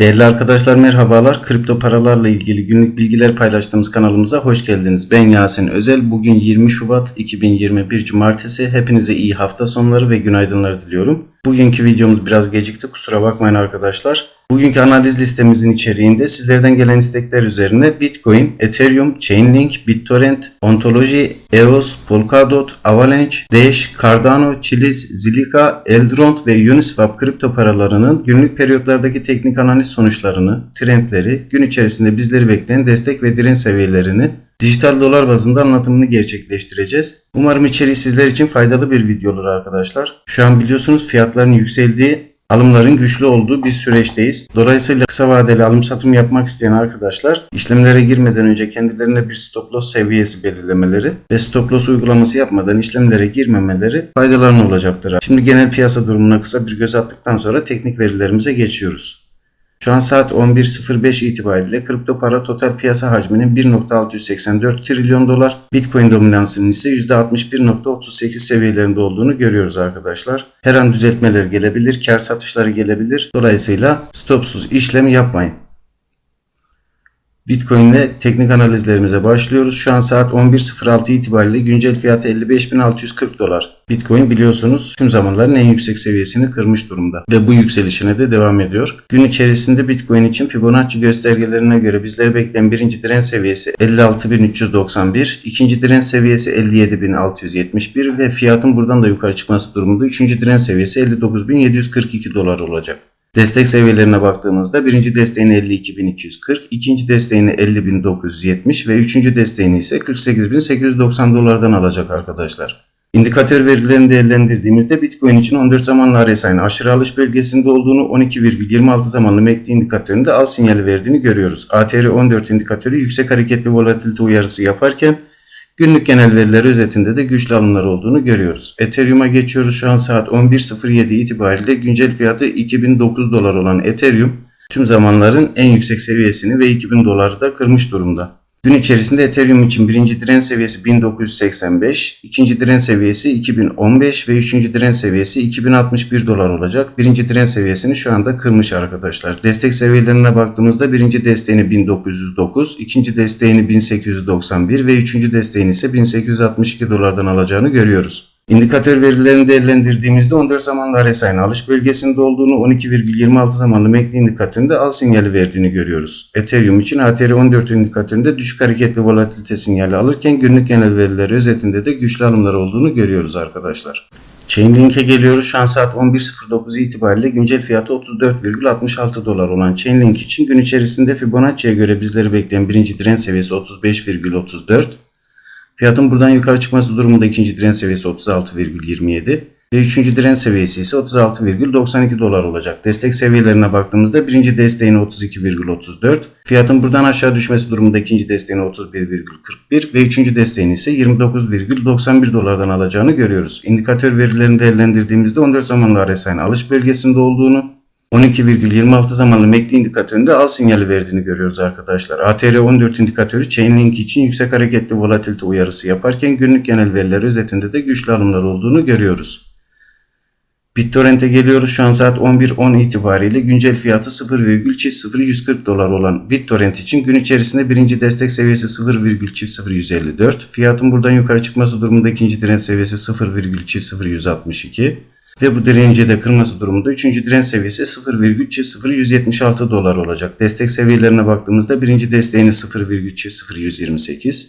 Değerli arkadaşlar merhabalar. Kripto paralarla ilgili günlük bilgiler paylaştığımız kanalımıza hoş geldiniz. Ben Yasin Özel. Bugün 20 Şubat 2021 Cumartesi. Hepinize iyi hafta sonları ve günaydınlar diliyorum. Bugünkü videomuz biraz gecikti. Kusura bakmayın arkadaşlar. Bugünkü analiz listemizin içeriğinde sizlerden gelen istekler üzerine Bitcoin, Ethereum, Chainlink, BitTorrent, Ontology, EOS, Polkadot, Avalanche, Dash, Cardano, Chiliz, Zilliqa, Eldrond ve Uniswap kripto paralarının günlük periyotlardaki teknik analiz sonuçlarını, trendleri, gün içerisinde bizleri bekleyen destek ve direnç seviyelerini dijital dolar bazında anlatımını gerçekleştireceğiz. Umarım içeriği sizler için faydalı bir video olur arkadaşlar. Şu an biliyorsunuz fiyatların yükseldiği alımların güçlü olduğu bir süreçteyiz. Dolayısıyla kısa vadeli alım satım yapmak isteyen arkadaşlar işlemlere girmeden önce kendilerine bir stop loss seviyesi belirlemeleri ve stop loss uygulaması yapmadan işlemlere girmemeleri faydalarına olacaktır. Şimdi genel piyasa durumuna kısa bir göz attıktan sonra teknik verilerimize geçiyoruz. Şu an saat 11.05 itibariyle kripto para total piyasa hacminin 1.684 trilyon dolar, Bitcoin dominansının ise %61.38 seviyelerinde olduğunu görüyoruz arkadaşlar. Her an düzeltmeler gelebilir, kar satışları gelebilir. Dolayısıyla stopsuz işlem yapmayın. Bitcoin ile teknik analizlerimize başlıyoruz. Şu an saat 11.06 itibariyle güncel fiyatı 55.640 dolar. Bitcoin biliyorsunuz tüm zamanların en yüksek seviyesini kırmış durumda ve bu yükselişine de devam ediyor. Gün içerisinde Bitcoin için Fibonacci göstergelerine göre bizleri bekleyen birinci direnç seviyesi 56.391, ikinci direnç seviyesi 57.671 ve fiyatın buradan da yukarı çıkması durumunda üçüncü direnç seviyesi 59.742 dolar olacak. Destek seviyelerine baktığımızda birinci desteğini 52.240, ikinci desteğini 50.970 ve üçüncü desteğini ise 48.890 dolardan alacak arkadaşlar. İndikatör verilerini değerlendirdiğimizde Bitcoin için 14 zamanlı RSI'nin aşırı alış bölgesinde olduğunu 12,26 zamanlı MACD indikatöründe al sinyali verdiğini görüyoruz. ATR 14 indikatörü yüksek hareketli volatilite uyarısı yaparken Günlük genel veriler özetinde de güçlü alımlar olduğunu görüyoruz. Ethereum'a geçiyoruz. Şu an saat 11.07 itibariyle güncel fiyatı 2009 dolar olan Ethereum tüm zamanların en yüksek seviyesini ve 2000 doları da kırmış durumda. Gün içerisinde Ethereum için birinci direnç seviyesi 1985, ikinci direnç seviyesi 2015 ve üçüncü direnç seviyesi 2061 dolar olacak. Birinci direnç seviyesini şu anda kırmış arkadaşlar. Destek seviyelerine baktığımızda birinci desteğini 1909, ikinci desteğini 1891 ve üçüncü desteğini ise 1862 dolardan alacağını görüyoruz. İndikatör verilerini değerlendirdiğimizde 14 zamanlı RSI'nin alış bölgesinde olduğunu 12,26 zamanlı MACD indikatöründe al sinyali verdiğini görüyoruz. Ethereum için ATR 14 indikatöründe düşük hareketli volatilite sinyali alırken günlük genel verileri özetinde de güçlü alımlar olduğunu görüyoruz arkadaşlar. Chainlink'e geliyoruz. Şu an saat 11.09 itibariyle güncel fiyatı 34,66 dolar olan Chainlink için gün içerisinde Fibonacci'ye göre bizleri bekleyen birinci direnç seviyesi 35,34 Fiyatın buradan yukarı çıkması durumunda ikinci direnç seviyesi 36,27 ve üçüncü direnç seviyesi ise 36,92 dolar olacak. Destek seviyelerine baktığımızda birinci desteğini 32,34, fiyatın buradan aşağı düşmesi durumunda ikinci desteğini 31,41 ve üçüncü desteğini ise 29,91 dolardan alacağını görüyoruz. İndikatör verilerini değerlendirdiğimizde 14 zamanlı RSI'nin alış bölgesinde olduğunu 12,26 zamanlı MACD indikatöründe al sinyali verdiğini görüyoruz arkadaşlar. ATR 14 indikatörü Chainlink için yüksek hareketli volatilite uyarısı yaparken günlük genel veriler özetinde de güçlü alımlar olduğunu görüyoruz. BitTorrent'e geliyoruz. Şu an saat 11.10 itibariyle güncel fiyatı 0,0140 dolar olan BitTorrent için gün içerisinde birinci destek seviyesi 0,0154. Fiyatın buradan yukarı çıkması durumunda ikinci direnç seviyesi 0,0162 ve bu direnci de kırması durumunda 3. direnç seviyesi 0,0176 dolar olacak. Destek seviyelerine baktığımızda birinci desteğini 0,0128,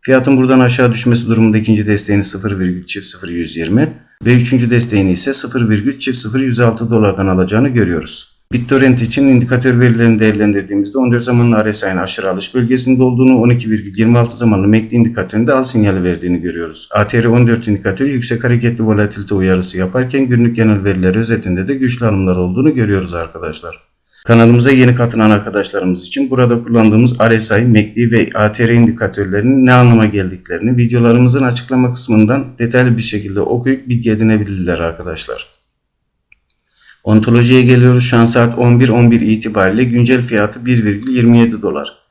fiyatın buradan aşağı düşmesi durumunda ikinci desteğini 0,0120 ve üçüncü desteğini ise 0,0106 dolardan alacağını görüyoruz. BitTorrent için indikatör verilerini değerlendirdiğimizde 14 zamanlı RSI'nin aşırı alış bölgesinde olduğunu 12,26 zamanlı MACD indikatöründe al sinyali verdiğini görüyoruz. ATR 14 indikatörü yüksek hareketli volatilite uyarısı yaparken günlük genel veriler özetinde de güçlü alımlar olduğunu görüyoruz arkadaşlar. Kanalımıza yeni katılan arkadaşlarımız için burada kullandığımız RSI, MACD ve ATR indikatörlerinin ne anlama geldiklerini videolarımızın açıklama kısmından detaylı bir şekilde okuyup bilgi edinebilirler arkadaşlar. Ontolojiye geliyoruz. Şu an saat 11.11 itibariyle güncel fiyatı 1,27 dolar.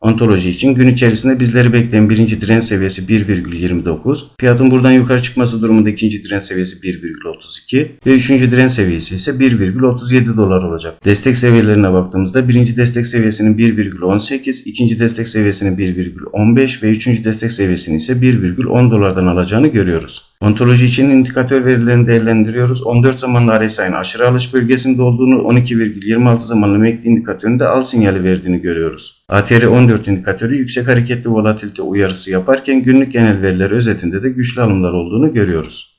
Ontoloji için gün içerisinde bizleri bekleyen birinci direnç seviyesi 1,29. Fiyatın buradan yukarı çıkması durumunda ikinci direnç seviyesi 1,32 ve üçüncü direnç seviyesi ise 1,37 dolar olacak. Destek seviyelerine baktığımızda birinci destek seviyesinin 1,18, ikinci destek seviyesinin 1,15 ve üçüncü destek seviyesini ise 1,10 dolardan alacağını görüyoruz. Ontoloji için indikatör verilerini değerlendiriyoruz. 14 zamanlı RSI'nin aşırı alış bölgesinde olduğunu, 12,26 zamanlı MACD indikatöründe al sinyali verdiğini görüyoruz. ATR 14 indikatörü yüksek hareketli volatilite uyarısı yaparken günlük genel veriler özetinde de güçlü alımlar olduğunu görüyoruz.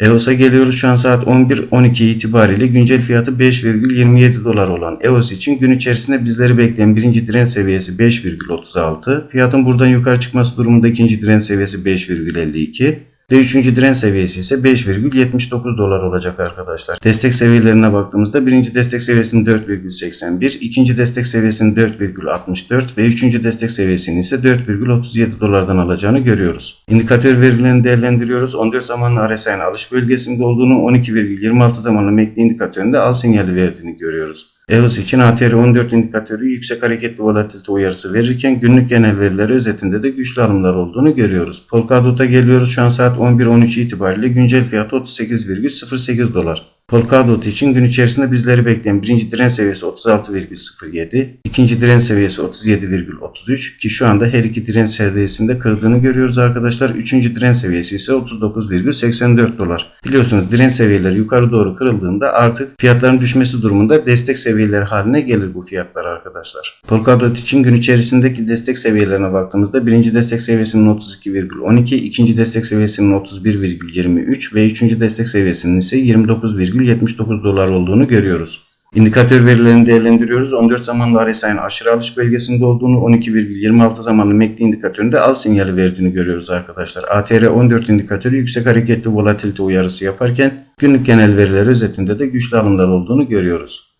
EOS'a geliyoruz şu an saat 11.12 itibariyle güncel fiyatı 5,27 dolar olan EOS için gün içerisinde bizleri bekleyen birinci direnç seviyesi 5,36. Fiyatın buradan yukarı çıkması durumunda ikinci direnç seviyesi 5,52. Ve üçüncü direnç seviyesi ise 5,79 dolar olacak arkadaşlar. Destek seviyelerine baktığımızda birinci destek seviyesinin 4,81, ikinci destek seviyesinin 4,64 ve üçüncü destek seviyesini ise 4,37 dolardan alacağını görüyoruz. İndikatör verilerini değerlendiriyoruz. 14 zamanlı RSI'nin alış bölgesinde olduğunu 12,26 zamanlı MACD indikatöründe al sinyali verdiğini görüyoruz. EOS için ATR 14 indikatörü yüksek hareketli volatilite uyarısı verirken günlük genel verileri özetinde de güçlü alımlar olduğunu görüyoruz. Polkadot'a geliyoruz şu an saat 11.13 itibariyle güncel fiyatı 38,08 dolar. Polkadot için gün içerisinde bizleri bekleyen birinci direnç seviyesi 36,07, ikinci direnç seviyesi 37,33 ki şu anda her iki direnç seviyesinde kırdığını görüyoruz arkadaşlar. Üçüncü direnç seviyesi ise 39,84 dolar. Biliyorsunuz direnç seviyeleri yukarı doğru kırıldığında artık fiyatların düşmesi durumunda destek seviyeleri haline gelir bu fiyatlar arkadaşlar. Polkadot için gün içerisindeki destek seviyelerine baktığımızda birinci destek seviyesinin 32,12, ikinci destek seviyesinin 31,23 ve üçüncü destek seviyesinin ise 29, 79 dolar olduğunu görüyoruz. İndikatör verilerini değerlendiriyoruz. 14 zamanlı RSI'nin aşırı alış bölgesinde olduğunu, 12,26 zamanlı MACD indikatöründe al sinyali verdiğini görüyoruz arkadaşlar. ATR 14 indikatörü yüksek hareketli volatilite uyarısı yaparken günlük genel veriler özetinde de güçlü alımlar olduğunu görüyoruz.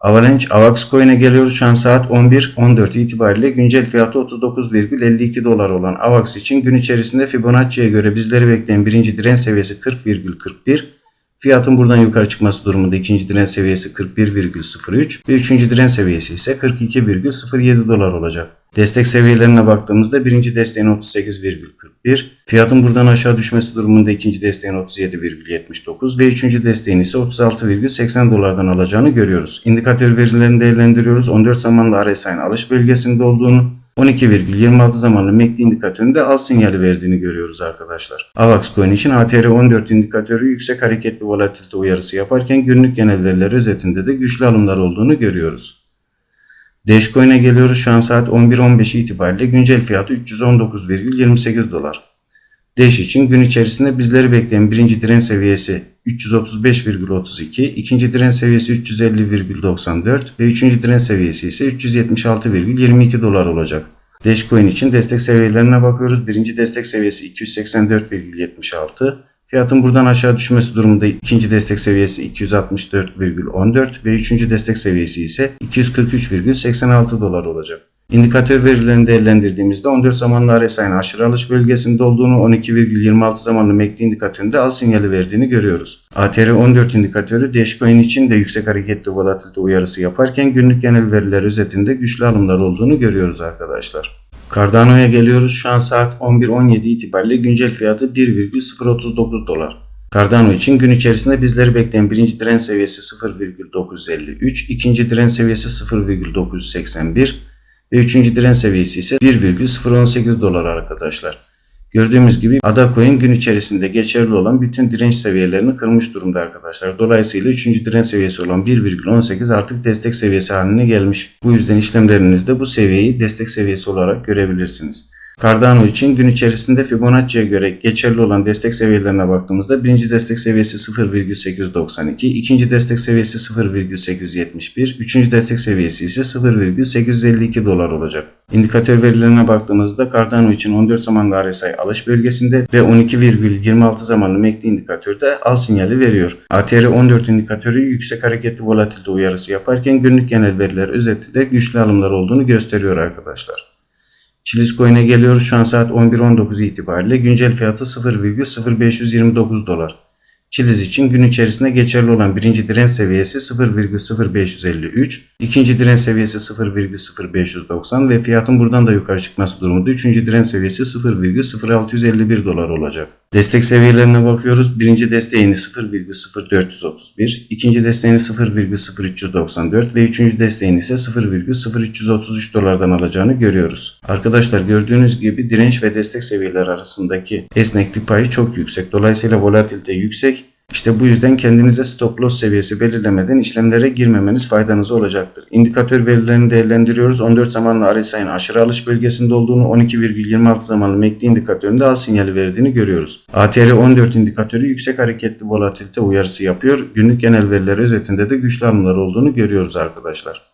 Avalanche AVAX Coin'e geliyoruz. Şu an saat 11.14 itibariyle güncel fiyatı 39,52 dolar olan AVAX için gün içerisinde Fibonacci'ye göre bizleri bekleyen birinci direnç seviyesi 40,41 Fiyatın buradan yukarı çıkması durumunda ikinci direnç seviyesi 41,03 ve üçüncü direnç seviyesi ise 42,07 dolar olacak. Destek seviyelerine baktığımızda birinci desteğin 38,41, fiyatın buradan aşağı düşmesi durumunda ikinci desteğin 37,79 ve üçüncü desteğin ise 36,80 dolardan alacağını görüyoruz. İndikatör verilerini değerlendiriyoruz. 14 zamanlı RSI'nin alış bölgesinde olduğunu, 12,26 zamanlı MACD indikatöründe al sinyali verdiğini görüyoruz arkadaşlar. AVAX coin için ATR 14 indikatörü yüksek hareketli volatilite uyarısı yaparken günlük genel veriler özetinde de güçlü alımlar olduğunu görüyoruz. Dashcoin'e geliyoruz. Şu an saat 11.15 itibariyle güncel fiyatı 319,28 dolar. Dash için gün içerisinde bizleri bekleyen birinci direnç seviyesi 335,32, ikinci direnç seviyesi 350,94 ve üçüncü direnç seviyesi ise 376,22 dolar olacak. Dashcoin için destek seviyelerine bakıyoruz. Birinci destek seviyesi 284,76. Fiyatın buradan aşağı düşmesi durumunda ikinci destek seviyesi 264,14 ve üçüncü destek seviyesi ise 243,86 dolar olacak. İndikatör verilerini değerlendirdiğimizde 14 zamanlı RSI'nin aşırı alış bölgesinde olduğunu 12,26 zamanlı MACD indikatöründe al sinyali verdiğini görüyoruz. ATR 14 indikatörü Dashcoin için de yüksek hareketli volatilite uyarısı yaparken günlük genel veriler özetinde güçlü alımlar olduğunu görüyoruz arkadaşlar. Cardano'ya geliyoruz. Şu an saat 11.17 itibariyle güncel fiyatı 1,039 dolar. Cardano için gün içerisinde bizleri bekleyen birinci direnç seviyesi 0,953, ikinci direnç seviyesi 0,981, ve üçüncü direnç seviyesi ise 1,018 dolar arkadaşlar. Gördüğümüz gibi ADA coin gün içerisinde geçerli olan bütün direnç seviyelerini kırmış durumda arkadaşlar. Dolayısıyla üçüncü direnç seviyesi olan 1,18 artık destek seviyesi haline gelmiş. Bu yüzden işlemlerinizde bu seviyeyi destek seviyesi olarak görebilirsiniz. Cardano için gün içerisinde Fibonacci'ye göre geçerli olan destek seviyelerine baktığımızda birinci destek seviyesi 0,892, ikinci destek seviyesi 0,871, üçüncü destek seviyesi ise 0,852 dolar olacak. İndikatör verilerine baktığımızda Cardano için 14 zamanlı RSI alış bölgesinde ve 12,26 zamanlı MACD indikatörde al sinyali veriyor. ATR 14 indikatörü yüksek hareketli volatilite uyarısı yaparken günlük genel veriler özeti de güçlü alımlar olduğunu gösteriyor arkadaşlar. Chiliz Coin'e geliyoruz. Şu an saat 11.19 itibariyle güncel fiyatı 0,0529 dolar. Çiliz için gün içerisinde geçerli olan birinci direnç seviyesi 0,0553, ikinci direnç seviyesi 0,0590 ve fiyatın buradan da yukarı çıkması durumunda üçüncü direnç seviyesi 0,0651 dolar olacak. Destek seviyelerine bakıyoruz. Birinci desteğini 0,0431, ikinci desteğini 0,0394 ve üçüncü desteğini ise 0,0333 dolardan alacağını görüyoruz. Arkadaşlar gördüğünüz gibi direnç ve destek seviyeleri arasındaki esneklik payı çok yüksek. Dolayısıyla volatilite yüksek. İşte bu yüzden kendinize stop loss seviyesi belirlemeden işlemlere girmemeniz faydanıza olacaktır. İndikatör verilerini değerlendiriyoruz. 14 zamanlı RSI'nin aşırı alış bölgesinde olduğunu, 12,26 zamanlı MACD indikatöründe al sinyali verdiğini görüyoruz. ATR 14 indikatörü yüksek hareketli volatilite uyarısı yapıyor. Günlük genel veriler özetinde de güçlü alımlar olduğunu görüyoruz arkadaşlar.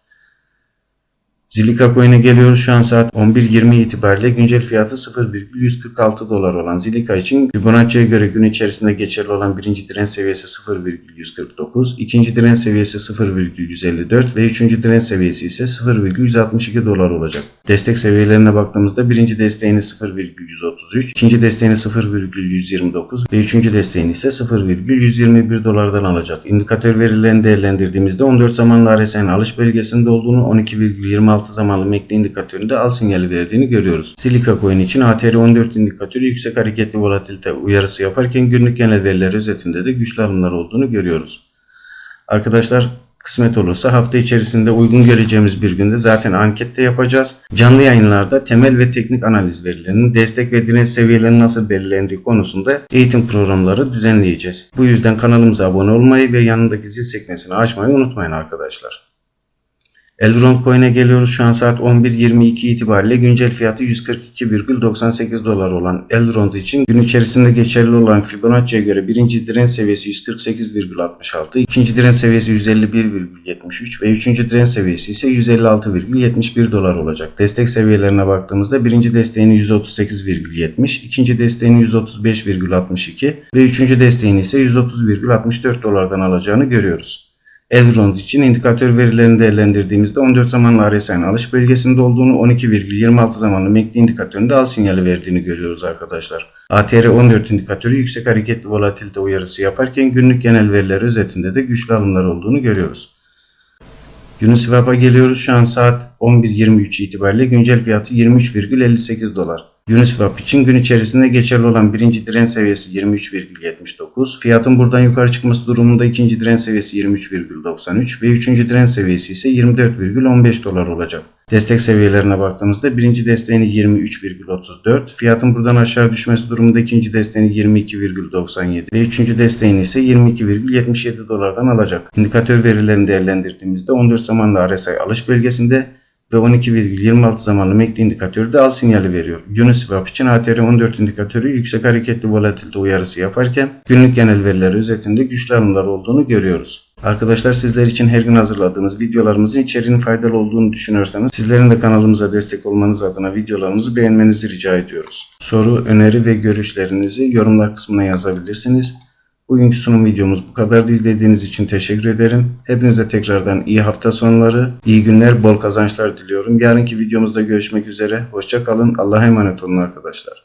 Zilika Coin'e geliyoruz. Şu an saat 11.20 itibariyle güncel fiyatı 0,146 dolar olan Zilika için Fibonacci'ye göre gün içerisinde geçerli olan birinci direnç seviyesi 0,149, ikinci direnç seviyesi 0,154 ve üçüncü direnç seviyesi ise 0,162 dolar olacak. Destek seviyelerine baktığımızda birinci desteğini 0,133, ikinci desteğini 0,129 ve üçüncü desteğini ise 0,121 dolardan alacak. İndikatör verilerini değerlendirdiğimizde 14 zamanlı RSI'nin alış bölgesinde olduğunu 12,26 zamanlı MACD indikatöründe al sinyali verdiğini görüyoruz. Silika Coin için ATR 14 indikatörü yüksek hareketli volatilite uyarısı yaparken günlük genel veriler özetinde de güçlü alımlar olduğunu görüyoruz. Arkadaşlar kısmet olursa hafta içerisinde uygun göreceğimiz bir günde zaten ankette yapacağız. Canlı yayınlarda temel ve teknik analiz verilerinin destek ve direnç seviyelerinin nasıl belirlendiği konusunda eğitim programları düzenleyeceğiz. Bu yüzden kanalımıza abone olmayı ve yanındaki zil sekmesini açmayı unutmayın arkadaşlar. Elrond Coin'e geliyoruz. Şu an saat 11.22 itibariyle güncel fiyatı 142,98 dolar olan Elrond için gün içerisinde geçerli olan Fibonacci'ye göre birinci direnç seviyesi 148,66, ikinci direnç seviyesi 151,73 ve üçüncü direnç seviyesi ise 156,71 dolar olacak. Destek seviyelerine baktığımızda birinci desteğini 138,70, ikinci desteğini 135,62 ve üçüncü desteğini ise 130,64 dolardan alacağını görüyoruz. Elrond için indikatör verilerini değerlendirdiğimizde 14 zamanlı RSI'nin alış bölgesinde olduğunu 12,26 zamanlı MACD indikatöründe al sinyali verdiğini görüyoruz arkadaşlar. ATR 14 indikatörü yüksek hareketli volatilite uyarısı yaparken günlük genel veriler özetinde de güçlü alımlar olduğunu görüyoruz. Uniswap'a geliyoruz. Şu an saat 11.23 itibariyle güncel fiyatı 23,58 dolar. Uniswap için gün içerisinde geçerli olan birinci direnç seviyesi 23,79, fiyatın buradan yukarı çıkması durumunda ikinci direnç seviyesi 23,93 ve üçüncü direnç seviyesi ise 24,15 dolar olacak. Destek seviyelerine baktığımızda birinci desteğini 23,34, fiyatın buradan aşağı düşmesi durumunda ikinci desteğini 22,97 ve üçüncü desteğini ise 22,77 dolardan alacak. İndikatör verilerini değerlendirdiğimizde 14 zamanlı RSI alış bölgesinde ve 12,26 zamanlı MACD indikatörü de al sinyali veriyor. Uniswap için ATR 14 indikatörü yüksek hareketli volatilite uyarısı yaparken günlük genel veriler özetinde güçlü alımlar olduğunu görüyoruz. Arkadaşlar sizler için her gün hazırladığımız videolarımızın içeriğinin faydalı olduğunu düşünüyorsanız sizlerin de kanalımıza destek olmanız adına videolarımızı beğenmenizi rica ediyoruz. Soru, öneri ve görüşlerinizi yorumlar kısmına yazabilirsiniz. Bugünkü sunum videomuz bu kadar. İzlediğiniz için teşekkür ederim. Hepinize tekrardan iyi hafta sonları, iyi günler, bol kazançlar diliyorum. Yarınki videomuzda görüşmek üzere. Hoşça kalın. Allah'a emanet olun arkadaşlar.